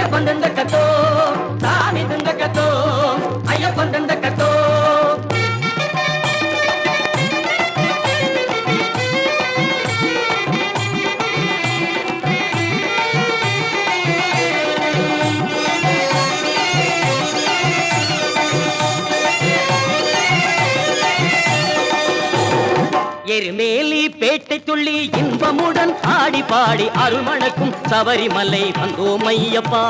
ஐயப்பன் ரெண்டு கத்தோ சாமி தந்த கத்தோ ஐயப்பன் ரெண்டு கத்தோ எருமேலி பேட்டை துள்ளி இன்பமுடன் ஆடி பாடி அருள்மணக்கும் சபரிமலை வந்தோம் ஐயப்பா.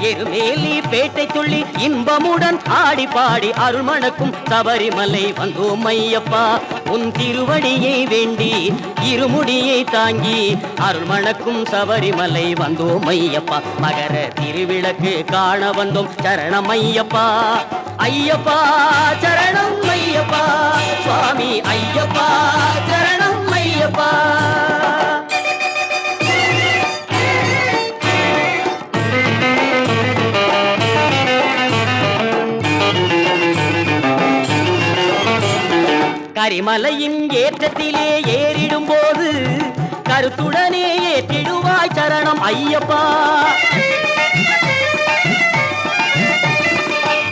எருமேலி பேட்டை துள்ளி இன்பமுடன் ஆடி பாடி அருள்மணக்கும் சபரிமலை வந்தோம் ஐயப்பா. உன் திருவடியை வேண்டி இருமுடியை தாங்கி அருள்மணக்கும் சபரிமலை வந்தோம் ஐயப்பா. மகர திருவிளக்கு காண வந்தோம் சரணம் ஐயப்பா. ஐயப்பா சரணம் ஐயப்பா. சுவாமி ஐயப்பா சரணம் ஐயப்பா. கரிமலையின் ஏற்றத்திலே ஏறிடும் போது கருத்துடனே ஏற்றிடுவாய் சரணம் ஐயப்பா.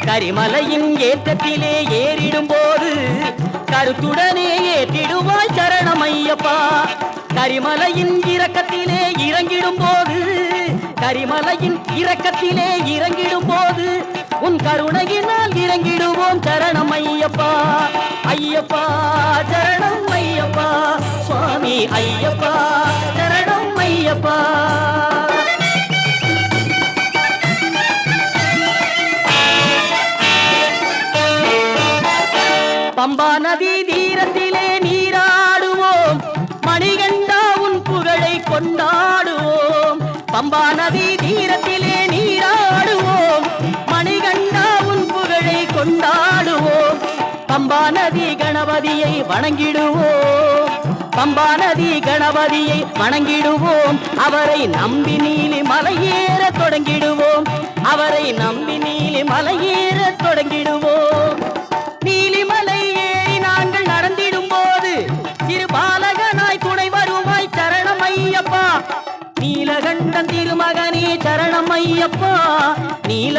கரிமலையின் ஏற்றத்திலே ஏறிடும் போது கருத்துடனே ஏற்றிடுவாய் சரணம் ஐயப்பா கரிமலையின் இறக்கத்திலே இறங்கிடும் போது கரிமலையின் இறக்கத்திலே இறங்கிடும் போது உன் கருணையினால் இறங்கிடுவோம் சரணம் ஐயப்பா ஐயப்பா சரணம் ஐயப்பா சுவாமி ஐயப்பா சரணம் ஐயப்பா பம்பா நதி தீரத்திலே நீராடுவோம். மணிகண்டா உன் புகழை கொண்டாடுவோம். பம்பா நதி தீரத்திலே நீராடுவோம். மணிகண்டா உன் புகழை கொண்டாடுவோம். பம்பா நதி கணபதியை வணங்கிடுவோம். பம்பா நதி கணபதியை வணங்கிடுவோம். அவரை நம்பி நீலி மலையேற தொடங்கிடுவோம். அவரை நம்பி நீலி மலையேற தொடங்கிடுவோம்.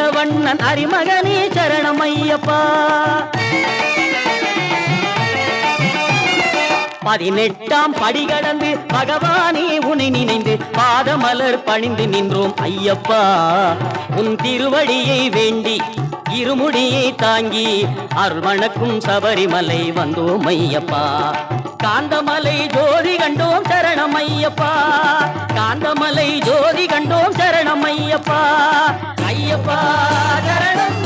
நீலவண்ணன் அரிமகனே சரணம் ஐயப்பா பதினெட்டாம் படி கடந்து பகவானே உனை நினைந்து பாதமலர் பணிந்து நின்றோம் ஐயப்பா. உன் திருவடியை வேண்டி இருமுடியை தாங்கி அருள்வணக்கும் சபரிமலை வந்தோம் ஐயப்பா. காந்தமலை ஜோதி கண்டோம் சரணம் ஐயப்பா. காந்தமலை ஜோதி கண்டோம் சரணம் ஐயப்பா. ஐயப்பா சரணம்